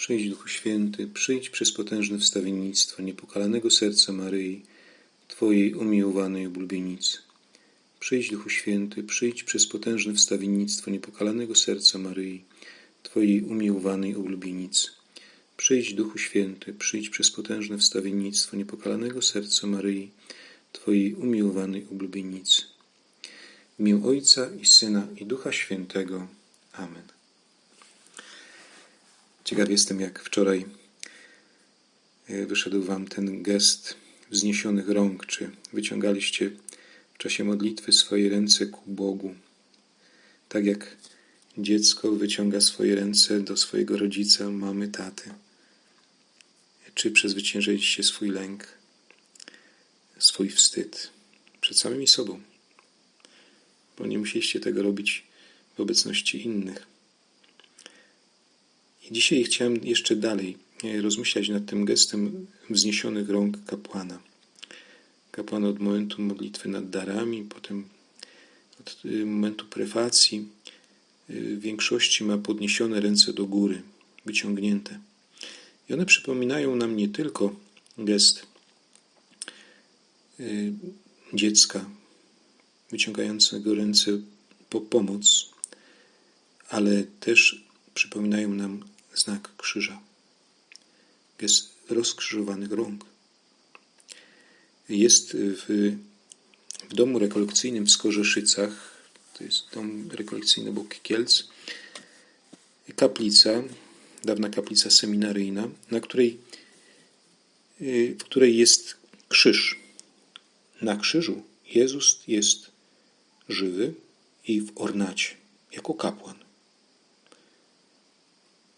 Przyjdź, Duchu Święty, przyjdź przez potężne wstawiennictwo niepokalanego serca Maryi, Twojej umiłowanej oblubienicy. Przyjdź, Duchu Święty, przyjdź przez potężne wstawiennictwo niepokalanego serca Maryi, Twojej umiłowanej oblubienicy. Przyjdź, Duchu Święty, przyjdź przez potężne wstawiennictwo niepokalanego serca Maryi, Twojej umiłowanej oblubienicy. W Ojca i Syna i Ducha Świętego. Amen. Ciekaw jestem, jak wczoraj e, wyszedł Wam ten gest wzniesionych rąk, czy wyciągaliście w czasie modlitwy swoje ręce ku Bogu, tak jak dziecko wyciąga swoje ręce do swojego rodzica, mamy, taty. Czy przezwyciężyliście swój lęk, swój wstyd przed samymi sobą, bo nie musieliście tego robić w obecności innych. Dzisiaj chciałem jeszcze dalej e, rozmyślać nad tym gestem wzniesionych rąk kapłana. Kapłan od momentu modlitwy nad darami, potem od y, momentu prefacji, y, w większości ma podniesione ręce do góry, wyciągnięte. I one przypominają nam nie tylko gest dziecka wyciągającego ręce po pomoc, ale też przypominają nam znak krzyża. Gest rozkrzyżowanych rąk. Jest w, w domu rekolekcyjnym w Skorzeszycach, to jest dom rekolekcyjny obok Kielc, kaplica, dawna kaplica seminaryjna, na której, w której jest krzyż. Na krzyżu Jezus jest żywy i w ornacie, jako kapłan.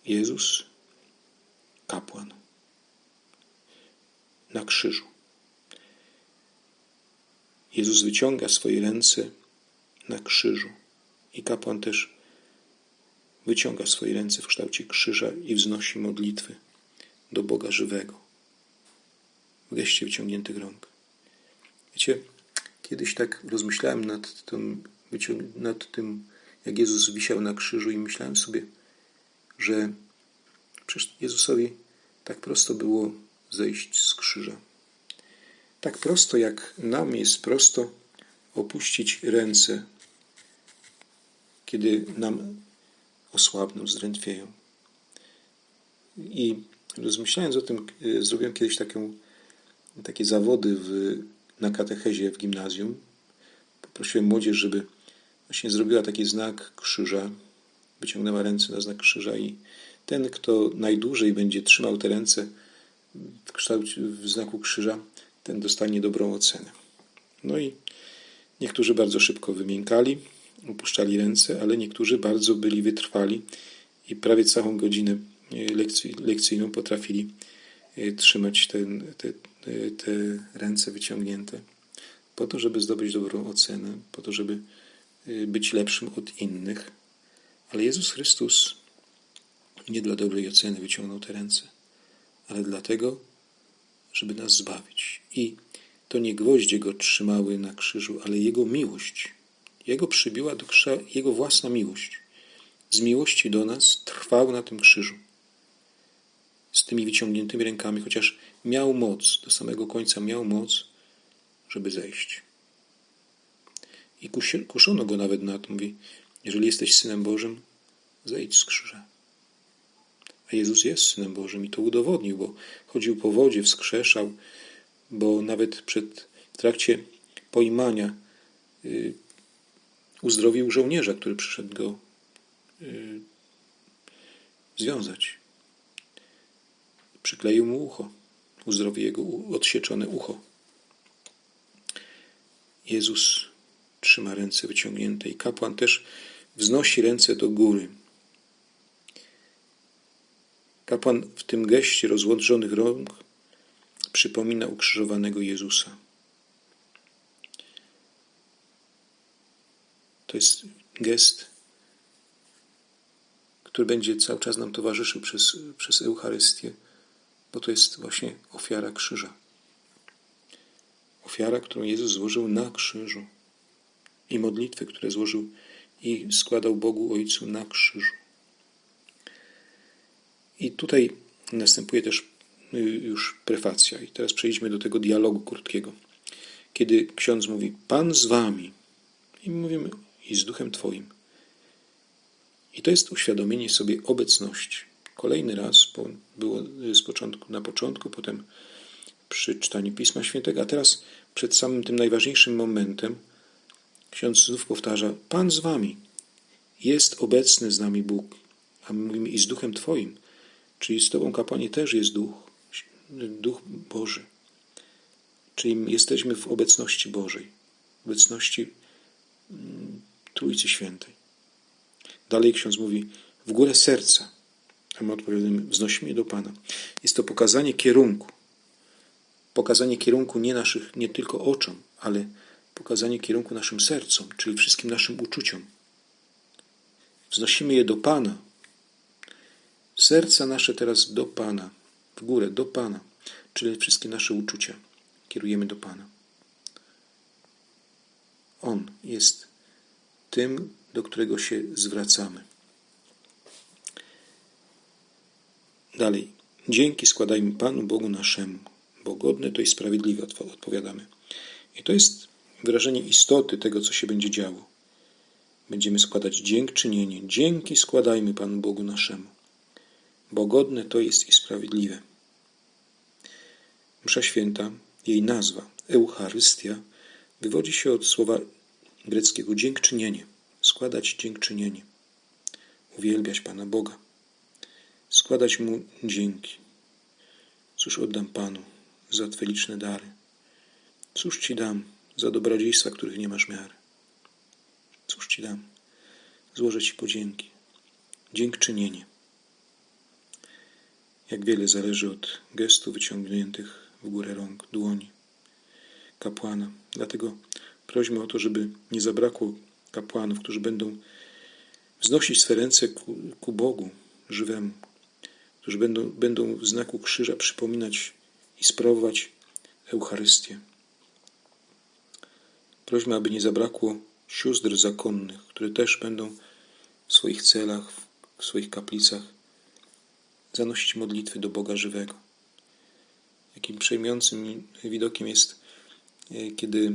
Jezus, kapłan, na krzyżu. Jezus wyciąga swoje ręce na krzyżu i kapłan też wyciąga swoje ręce w kształcie krzyża i wznosi modlitwy do Boga żywego w geście wyciągniętych rąk. Wiecie, kiedyś tak rozmyślałem nad tym, nad tym, jak Jezus wisiał na krzyżu i myślałem sobie, że przecież Jezusowi tak prosto było zejść z krzyża. Tak prosto, jak nam jest prosto opuścić ręce, kiedy nam osłabną, zdrętwieją. I rozmyślając o tym, e, zrobiłem kiedyś taką, takie zawody w, na katechezie w gimnazjum. Poprosiłem młodzież, żeby właśnie zrobiła taki znak krzyża, wyciągnęła ręce na znak krzyża i ten, kto najdłużej będzie trzymał te ręce w, kształcie, w znaku krzyża, ten dostanie dobrą ocenę. No i niektórzy bardzo szybko wymiękali, opuszczali ręce, ale niektórzy bardzo byli wytrwali i prawie całą godzinę e, lekcji, lekcyjną potrafili e, trzymać ten, te, e, te ręce wyciągnięte po to, żeby zdobyć dobrą ocenę, po to, żeby być lepszym od innych. Ale Jezus Chrystus nie dla dobrej oceny wyciągnął te ręce, ale dlatego, żeby nas zbawić. I to nie gwoździe go trzymały na krzyżu, ale jego miłość. Jego przybiła do krzyża jego własna miłość. Z miłości do nas trwał na tym krzyżu. Z tymi wyciągniętymi rękami, chociaż miał moc, do samego końca miał moc, żeby zejść. I kuszono go nawet na to, mówi, jeżeli jesteś Synem Bożym, zejdź z krzyża. A Jezus jest Synem Bożym i to udowodnił, bo chodził po wodzie, wskrzeszał, bo nawet przed, w trakcie pojmania y, uzdrowił żołnierza, który przyszedł go y, związać. Przykleił mu ucho, uzdrowił jego odsieczone ucho. Jezus trzyma ręce wyciągnięte i kapłan też wznosi ręce do góry. Kapłan w tym geście rozłożonych rąk przypomina ukrzyżowanego Jezusa. To jest gest, który będzie cały czas nam towarzyszył przez, przez Eucharystię, bo to jest właśnie ofiara krzyża. Ofiara, którą Jezus złożył na krzyżu i modlitwy, które złożył i składał Bogu Ojcu na krzyżu. I tutaj następuje też y, już prefacja. I teraz przejdźmy do tego dialogu krótkiego. Kiedy ksiądz mówi, Pan z wami, i mówimy, i z duchem Twoim. I to jest uświadomienie sobie obecności. Kolejny raz bo było z początku, na początku, potem przy czytaniu Pisma Świętego, a teraz przed samym tym najważniejszym momentem ksiądz znów powtarza: Pan z wami. Jest obecny z nami Bóg, a my mówimy i z duchem Twoim. Czyli z Tobą, kapłanie, też jest duch, duch Boży. Czyli jesteśmy w obecności Bożej, obecności mm, Trójcy Świętej. Dalej ksiądz mówi, w górę serca, a my odpowiadamy, wznosimy je do Pana. Jest to pokazanie kierunku. Pokazanie kierunku nie naszych, nie tylko oczom, ale pokazanie kierunku naszym sercom, czyli wszystkim naszym uczuciom. Wznosimy je do Pana. Serca nasze teraz do Pana, w górę, do Pana, czyli wszystkie nasze uczucia kierujemy do Pana. On jest tym, do którego się zwracamy. Dalej. Dzięki składajmy Panu Bogu naszemu, bo godne to i sprawiedliwe odpowiadamy. I to jest wyrażenie istoty tego, co się będzie działo. Będziemy składać dziękczynienie. Dzięki składajmy Panu Bogu naszemu, bo godne to jest i sprawiedliwe. Msza święta, jej nazwa, Eucharystia, wywodzi się od słowa greckiego dziękczynienie, składać dziękczynienie, uwielbiać Pana Boga, składać Mu dzięki. Cóż oddam Panu za Twe liczne dary? Cóż Ci dam za dobrodziejstwa, których nie masz miary? Cóż Ci dam? Złożę Ci podzięki. Dziękczynienie. Jak wiele zależy od gestu wyciągniętych w górę rąk, dłoni kapłana. Dlatego prośmy o to, żeby nie zabrakło kapłanów, którzy będą wznosić swe ręce ku, ku Bogu żywemu, którzy będą, będą w znaku krzyża przypominać i sprawować Eucharystię. Prośmy, aby nie zabrakło sióstr zakonnych, które też będą w swoich celach, w swoich kaplicach zanosić modlitwy do Boga żywego. Jakim przejmującym widokiem jest, e, kiedy e,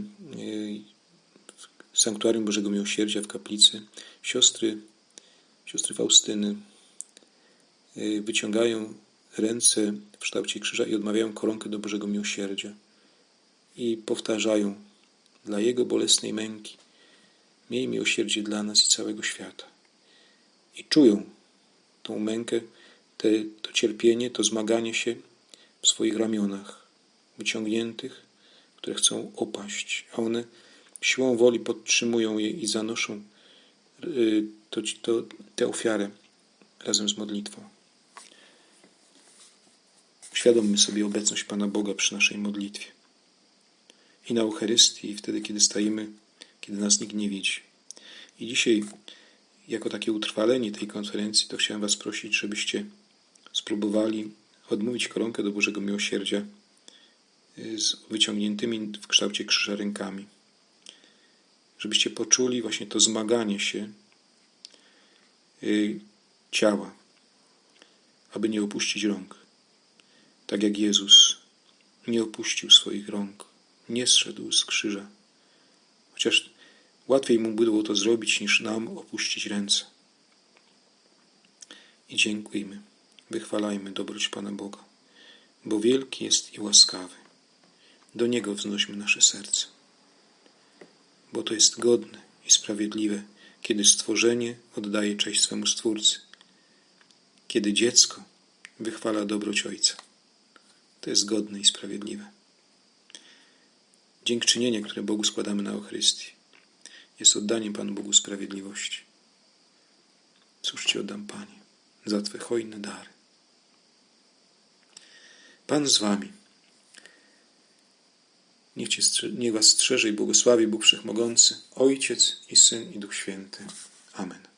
w Sanktuarium Bożego Miłosierdzia w kaplicy siostry, siostry Faustyny e, wyciągają ręce w kształcie krzyża i odmawiają koronkę do Bożego Miłosierdzia i powtarzają dla Jego bolesnej męki miej miłosierdzie dla nas i całego świata. I czują tą mękę, te, to cierpienie, to zmaganie się w swoich ramionach, wyciągniętych, które chcą opaść, a one siłą woli podtrzymują je i zanoszą y, to, to, tę ofiarę razem z modlitwą. Świadommy sobie obecność Pana Boga przy naszej modlitwie. I na Eucharystii, i wtedy, kiedy stajemy, kiedy nas nikt nie widzi. I dzisiaj, jako takie utrwalenie tej konferencji, to chciałem Was prosić, żebyście spróbowali odmówić koronkę do Bożego Miłosierdzia y, z wyciągniętymi w kształcie krzyża rękami. Żebyście poczuli właśnie to zmaganie się y, ciała, aby nie opuścić rąk. Tak jak Jezus nie opuścił swoich rąk, nie zszedł z krzyża. Chociaż łatwiej mu było to zrobić, niż nam opuścić ręce. I dziękujmy. Wychwalajmy dobroć Pana Boga, bo wielki jest i łaskawy. Do Niego wznośmy nasze serce, bo to jest godne i sprawiedliwe, kiedy stworzenie oddaje cześć swemu Stwórcy, kiedy dziecko wychwala dobroć Ojca. To jest godne i sprawiedliwe. Dziękczynienie, które Bogu składamy na Eucharystii, jest oddaniem Panu Bogu sprawiedliwości. Cóż Ci oddam, Panie, za Twe hojne dary. Pan z wami. Niech, cię, niech was strzeże i błogosławi Bóg Wszechmogący, Ojciec i Syn i Duch Święty. Amen.